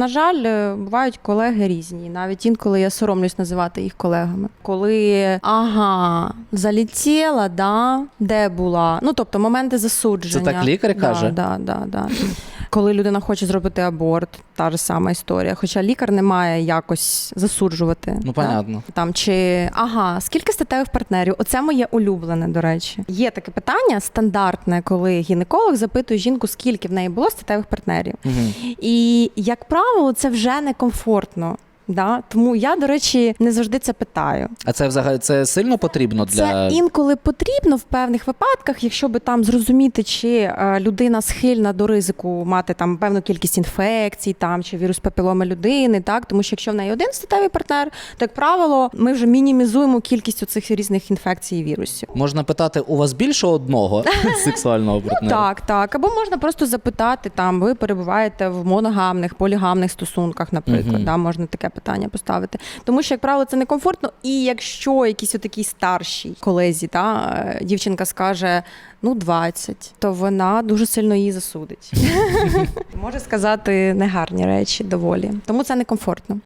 На жаль, е, бувають колеги різні. Навіть інколи я соромлюсь називати їх колегами. Коли ага, залетіла, да, де була? Ну тобто моменти засудження. Це так лікар Да, каже? Да, да, да. Коли людина хоче зробити аборт, та ж сама історія. Хоча лікар не має якось засуджувати. Ну, да? понятно. Там чи ага, скільки статевих партнерів? Оце моє улюблене, до речі. Є таке питання стандартне, коли гінеколог запитує жінку, скільки в неї було статевих партнерів. Угу. І як правило, це вже некомфортно. Да? Тому я, до речі, не завжди це питаю. А це взагалі це сильно потрібно для Це інколи потрібно в певних випадках, якщо би там зрозуміти, чи е, людина схильна до ризику мати там певну кількість інфекцій, там чи вірус папіломи людини, так тому що якщо в неї один статевий партнер, то як правило, ми вже мінімізуємо кількість цих різних інфекцій і вірусів. можна питати, у вас більше одного сексуального партнера? Так, так. Або можна просто запитати, там ви перебуваєте в моногамних, полігамних стосунках, наприклад. Да, можна таке питання поставити. Тому що, як правило, це некомфортно. І якщо якийсь отакий старший колезі, та, е, дівчинка скаже ну 20, то вона дуже сильно її засудить. Може сказати негарні речі доволі. Тому це некомфортно.